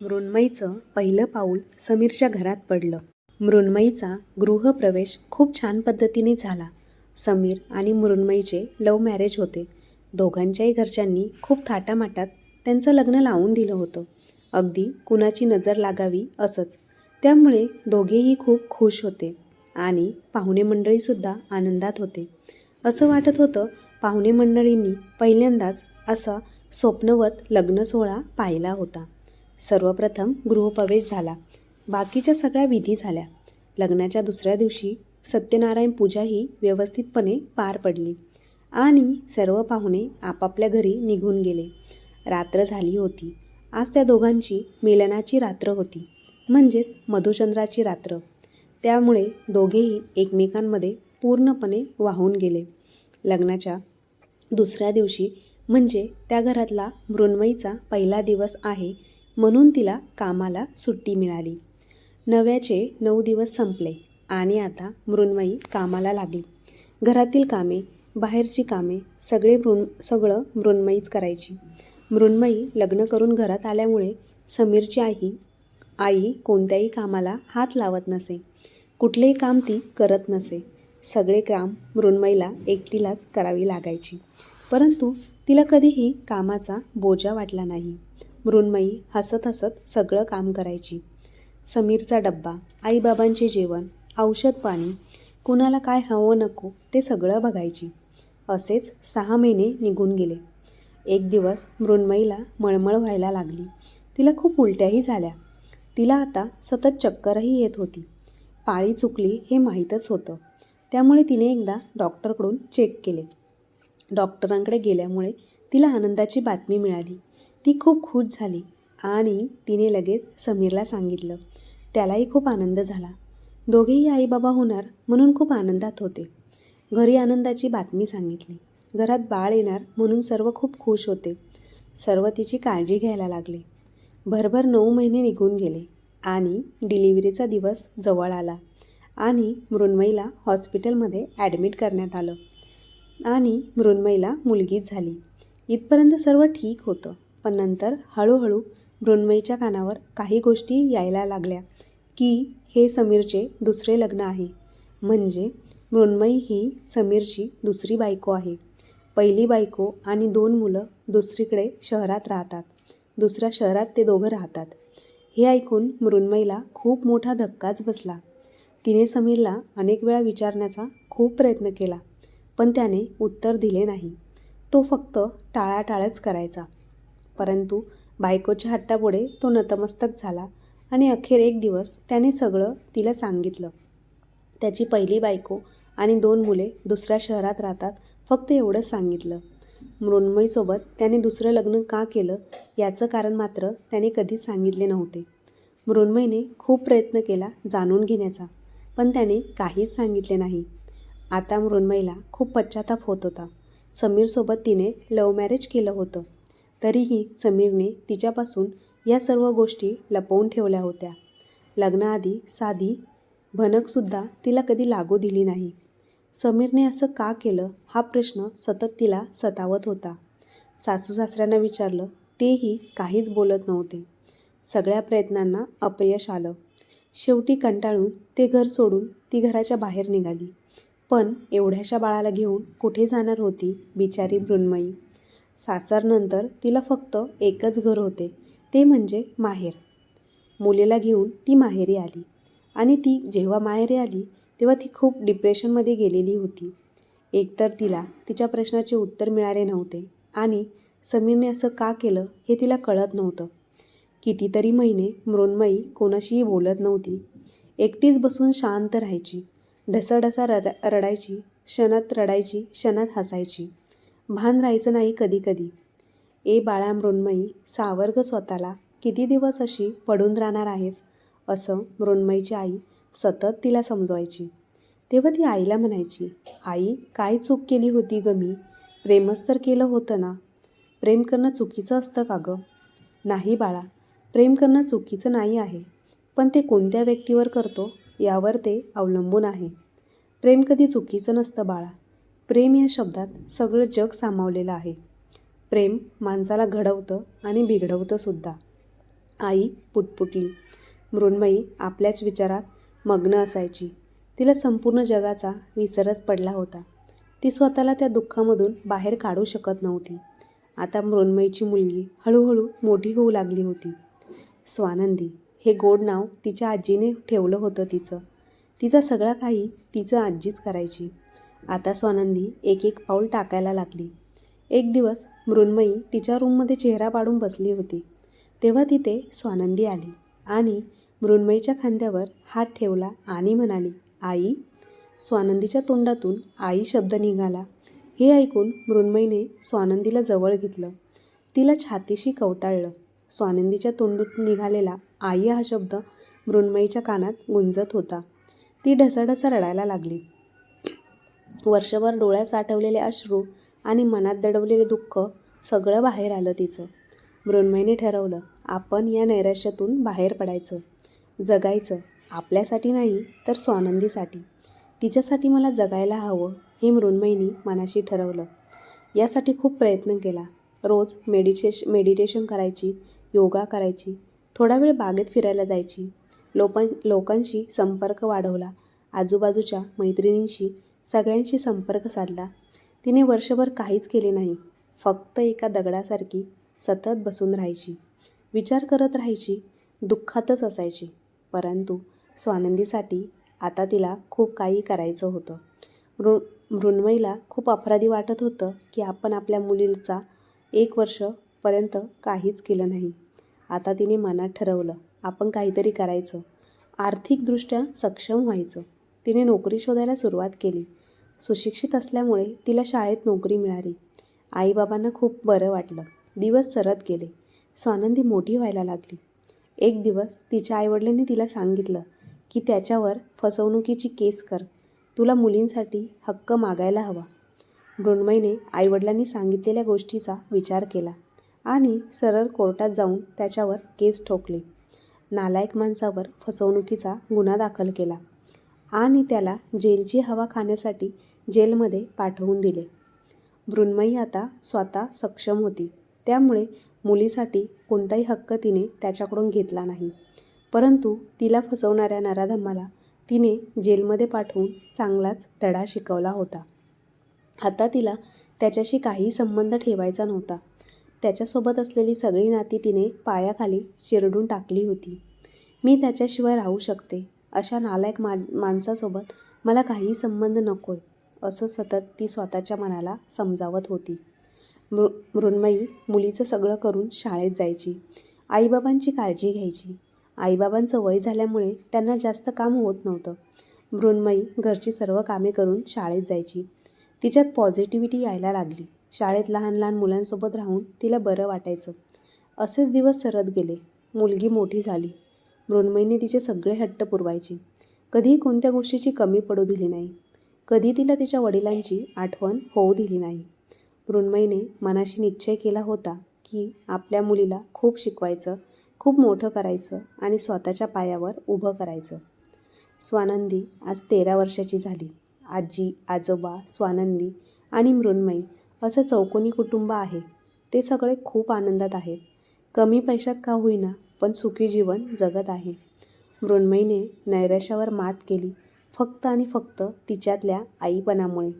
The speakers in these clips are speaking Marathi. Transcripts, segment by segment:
मृण्मयीचं पहिलं पाऊल समीरच्या घरात पडलं. मृण्मयीचा गृहप्रवेश खूप छान पद्धतीने झाला. समीर आणि मृण्मयीचे लव्ह मॅरेज होते. दोघांच्याही घरच्यांनी खूप थाटामाटात त्यांचं लग्न लावून दिलं होतं. अगदी कुणाची नजर लागावी असंच. त्यामुळे दोघेही खूप खुश होते आणि पाहुणे मंडळीसुद्धा आनंदात होते. असं वाटत होतं पाहुणे मंडळींनी पहिल्यांदाच असा स्वप्नवत लग्न सोहळा पाहिला होता. सर्वप्रथम गृहप्रवेश झाला. बाकीच्या सगळ्या विधी झाल्या. लग्नाच्या दुसऱ्या दिवशी सत्यनारायण पूजाही व्यवस्थितपणे पार पडली आणि सर्व पाहुणे आपापल्या घरी निघून गेले. रात्र झाली होती. आज त्या दोघांची मिलनाची रात्र होती. म्हणजेच मधुचंद्राची रात्र. त्यामुळे दोघेही एकमेकांमध्ये पूर्णपणे वाहून गेले. लग्नाच्या दुसऱ्या दिवशी म्हणजे त्या घरातला मृण्मयीचा पहिला दिवस आहे म्हणून तिला कामाला सुट्टी मिळाली. नव्याचे नऊ दिवस संपले आणि आता मृण्मयी कामाला लागली. घरातील कामे बाहेरची कामे सगळे मृण सगळं मृण्मयीच करायची. मृण्मयी लग्न करून घरात आल्यामुळे समीरची आई आई कोणत्याही कामाला हात लावत नसे. कुठलेही काम ती करत नसे. सगळे काम मृण्मयीला एकटीलाच करावी लागायची. परंतु तिला कधीही कामाचा बोजा वाटला नाही. मृण्मयी हसत हसत सगळं काम करायची. समीरचा डब्बा आईबाबांचे जेवण औषध पाणी कुणाला काय हवं नको ते सगळं बघायची. असेच सहा महिने निघून गेले. एक दिवस मृण्मयीला मळमळ व्हायला लागली. तिला खूप उलट्याही झाल्या. तिला आता सतत चक्करही येत होती. पाळी चुकली हे माहीतच होतं. त्यामुळे तिने एकदा डॉक्टरकडून चेक केले. डॉक्टरांकडे गेल्यामुळे तिला आनंदाची बातमी मिळाली. ती खूप खुश झाली आणि तिने लगेच समीरला सांगितलं. त्यालाही खूप आनंद झाला. दोघेही आईबाबा होणार म्हणून खूप आनंदात होते. घरी आनंदाची बातमी सांगितली. घरात बाळ येणार म्हणून सर्व खूप खुश होते. सर्व तिची काळजी घ्यायला लागले. भरभर नऊ महिने निघून गेले आणि डिलिव्हरीचा दिवस जवळ आला आणि मृण्मयीला हॉस्पिटलमध्ये ॲडमिट करण्यात आलं आणि मृण्मयीला मुलगीच झाली. इथपर्यंत सर्व ठीक होतं. पण नंतर हळूहळू मृण्मयीच्या कानावर काही गोष्टी यायला लागल्या की हे समीरचे दुसरे लग्न आहे. म्हणजे मृण्मयी ही समीरची दुसरी बायको आहे. पहिली बायको आणि दोन मुलं दुसरीकडे शहरात राहतात. दुसऱ्या शहरात ते दोघं राहतात. हे ऐकून मृण्मयीला खूप मोठा धक्काच बसला. तिने समीरला अनेक वेळा विचारण्याचा खूप प्रयत्न केला पण त्याने उत्तर दिले नाही. तो फक्त टाळाटाळच करायचा. परंतु बायकोच्या हट्टापुढे तो नतमस्तक झाला आणि अखेर एक दिवस त्याने सगळं तिला सांगितलं. त्याची पहिली बायको आणि दोन मुले दुसऱ्या शहरात राहतात फक्त एवढंच सांगितलं. मृण्मयीसोबत त्याने दुसरं लग्न का केलं याचं कारण मात्र त्याने कधीच सांगितले नव्हते. मृण्मयीने खूप प्रयत्न केला जाणून घेण्याचा पण त्याने काहीच सांगितले नाही. आता मृण्मयीला खूप पश्चाताप होत होता. समीरसोबत तिने लव्ह मॅरेज केलं होतं. तरीही समीरने तिच्यापासून या सर्व गोष्टी लपवून ठेवल्या होत्या. लग्नाआधी साधी भनकसुद्धा तिला कधी लागू दिली नाही. समीरने असं का केलं हा प्रश्न सतत तिला सतावत होता. सासू सासऱ्यांना विचारलं तेही काहीच बोलत नव्हते. सगळ्या प्रयत्नांना अपयश आलं. शेवटी कंटाळून ते घर सोडून ती घराच्या बाहेर निघाली. पण एवढ्याशा बाळाला घेऊन कुठे जाणार होती बिचारी मृण्मयी? सासरनंतर तिला फक्त एकच घर होते ते म्हणजे माहेर. मुलीला घेऊन ती माहेरी आली आणि ती जेव्हा माहेरी आली तेव्हा ती खूप डिप्रेशनमध्ये गेलेली होती. एकतर तिला तिच्या प्रश्नाचे उत्तर मिळाले नव्हते आणि समीरने असं का केलं हे तिला कळत नव्हतं. कितीतरी महिने मृण्मयी कोणाशीही बोलत नव्हती. एकटीच बसून शांत राहायची ढसाढसा रड रडायची क्षणात रडायची क्षणात हसायची. भान राहायचं नाही कधी कधी. ए बाळा मृण्मयी सावर्ग स्वतःला किती दिवस अशी पडून राहणार आहेस? असं मृण्मयीची आई सतत तिला समजवायची. तेव्हा ती आईला म्हणायची आई काय चूक केली होती ग मी? प्रेमच तर केलं होतं ना? प्रेम करणं चुकीचं असतं का गं? नाही बाळा प्रेम करणं चुकीचं नाही आहे. पण ते कोणत्या व्यक्तीवर करतो यावर ते अवलंबून आहे. प्रेम कधी चुकीचं नसतं बाळा. प्रेम या शब्दात सगळं जग सामावलेलं आहे. प्रेम माणसाला घडवतं आणि बिघडवतं सुद्धा. आई पुटपुटली. मृण्मयी आपल्याच विचारात मग्न असायची. तिला संपूर्ण जगाचा विसरच पडला होता. ती स्वतःला त्या दुःखामधून बाहेर काढू शकत नव्हती. आता मृण्मयीची मुलगी हळूहळू मोठी होऊ लागली होती. स्वानंदी हे गोड नाव तिच्या आजीने ठेवलं होतं तिचं. तिचा सगळा काही तिचं आजीच करायची. आता स्वानंदी एक एक पाऊल टाकायला लागली. एक दिवस मृण्मयी तिच्या रूममध्ये चेहरा पाडून बसली होती. तेव्हा तिथे स्वानंदी आली आणि मृण्मयीच्या खांद्यावर हात ठेवला आणि म्हणाली आई. स्वानंदीच्या तोंडातून आई शब्द निघाला. हे ऐकून मृण्मयीने स्वानंदीला जवळ घेतलं. तिला छातीशी कवटाळलं. स्वानंदीच्या तोंडून निघालेला आई हा शब्द मृण्मयीच्या कानात गुंजत होता. ती ढसाढसा रडायला लागली. वर्षभर डोळ्यात साठवलेले अश्रू आणि मनात दडवलेले दुःख सगळं बाहेर आलं तिचं. मृण्मयीने ठरवलं आपण या नैराश्यातून बाहेर पडायचं. जगायचं. आपल्यासाठी नाही तर स्वानंदीसाठी. तिच्यासाठी मला जगायला हवं हे मृण्मयीनी मनाशी ठरवलं. यासाठी खूप प्रयत्न केला. रोज मेडिटेश मेडिटेशन करायची योगा करायची थोडा वेळ बागेत फिरायला जायची. लोकां लोकांशी संपर्क वाढवला. आजूबाजूच्या मैत्रिणींशी सगळ्यांशी संपर्क साधला. तिने वर्षभर काहीच केले नाही. फक्त एका दगडासारखी सतत बसून राहायची. विचार करत राहायची. दुःखातच असायची. परंतु स्वानंदीसाठी आता तिला खूप काही करायचं होतं. मृ मृण्मयीला खूप अपराधी वाटत होतं की आपण आपल्या मुलीचा एक वर्षपर्यंत काहीच केलं नाही. आता तिने मनात ठरवलं आपण काहीतरी करायचं. आर्थिकदृष्ट्या सक्षम व्हायचं. तिने नोकरी शोधायला सुरुवात केली. सुशिक्षित असल्यामुळे तिला शाळेत नोकरी मिळाली. आईबाबांना खूप बरं वाटलं. दिवस सरत गेले. स्वानंदी मोठी व्हायला लागली. एक दिवस तिच्या आईवडिलांनी तिला सांगितलं की त्याच्यावर फसवणुकीची केस कर. तुला मुलींसाठी हक्क मागायला हवा. मृण्मयीने आईवडिलांनी सांगितलेल्या गोष्टीचा विचार केला आणि सरळ कोर्टात जाऊन त्याच्यावर केस ठोकली. नालायक माणसावर फसवणुकीचा गुन्हा दाखल केला. आणि त्याला जेलची हवा खाण्यासाठी जेलमध्ये पाठवून दिले. मृण्मयी आता स्वतः सक्षम होती. त्यामुळे मुलीसाठी कोणताही हक्क तिने त्याच्याकडून घेतला नाही. परंतु तिला फसवणाऱ्या नराधमाला तिने जेलमध्ये पाठवून चांगलाच धडा शिकवला होता. आता तिला त्याच्याशी काही संबंध ठेवायचा नव्हता. त्याच्यासोबत असलेली सगळी नाती तिने पायाखाली शिरडून टाकली होती. मी त्याच्याशिवाय राहू शकते. अशा नालायक मा माणसासोबत मला काही संबंध नको आहे असं सतत ती स्वतःच्या मनाला समजावत होती. मृ मृण्मयी मुलीचं सगळं करून शाळेत जायची. आईबाबांची काळजी घ्यायची. आईबाबांचं वय झाल्यामुळे त्यांना जास्त काम होत नव्हतं. मृण्मयी घरची सर्व कामे करून शाळेत जायची. तिच्यात पॉझिटिव्हिटी यायला लागली. शाळेत लहान लहान मुलांसोबत राहून तिला बरं वाटायचं. असेच दिवस सरत गेले. मुलगी मोठी झाली. मृण्मयीने तिचे सगळे हट्ट पुरवायची. कधीही कोणत्या गोष्टीची कमी पडू दिली नाही. कधी तिला तिच्या वडिलांची आठवण होऊ दिली नाही. मृण्मयीने मनाशी निश्चय केला होता की आपल्या मुलीला खूप शिकवायचं खूप मोठं करायचं आणि स्वतःच्या पायावर उभं करायचं. स्वानंदी आज तेरा वर्षाची झाली. आजी आजोबा स्वानंदी आणि मृण्मयी असं चौकोनी कुटुंब आहे. ते सगळे खूप आनंदात आहेत. कमी पैशात का होईना पण सुखी जीवन जगत आहे. मृण्मयीने नैराश्यावर मात केली फक्त आणि फक्त तिच्यातल्या आईपणामुळे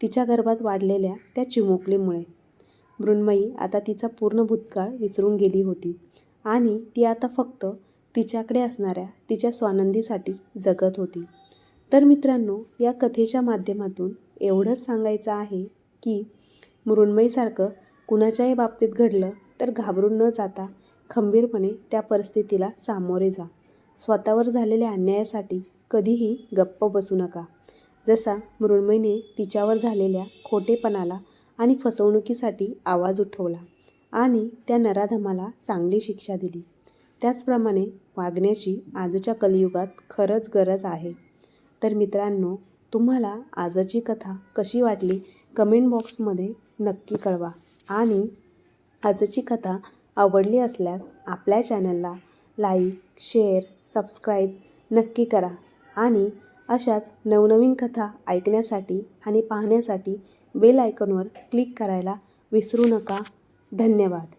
तिच्या गर्भात वाढलेल्या त्या चिमुकलीमुळे. मृण्मयी आता तिचा पूर्ण भूतकाळ विसरून गेली होती आणि ती आता फक्त तिच्याकडे असणाऱ्या तिच्या स्वानंदीसाठी जगत होती. तर मित्रांनो या कथेच्या माध्यमातून एवढंच सांगायचं आहे की मृण्मयीसारखं कुणाच्याही बाबतीत घडलं तर घाबरून न जाता खंबीरपणे त्या परिस्थितीला सामोरे जा. स्वतःवर झालेल्या अन्यायासाठी कधीही गप्प बसू नका. जसा मृण्मयीने तिच्यावर झालेल्या खोटेपणाला आणि फसवणुकीसाठी आवाज उठवला आणि त्या नराधमाला चांगली शिक्षा दिली. त्याचप्रमाणे वागण्याची आजच्या कलियुगात खरंच गरज आहे. तर मित्रांनो तुम्हाला आजची कथा कशी वाटली? कमेंट बॉक्समध्ये नक्की कळवा आणि आजची कथा आवडली असल्यास आपल्या चॅनलला लाईक शेअर सबस्क्राईब नक्की करा आणि अशाच नवनवीन कथा ऐकण्यासाठी आणि पाहण्यासाठी बेल आयकॉनवर क्लिक करायला विसरू नका. धन्यवाद.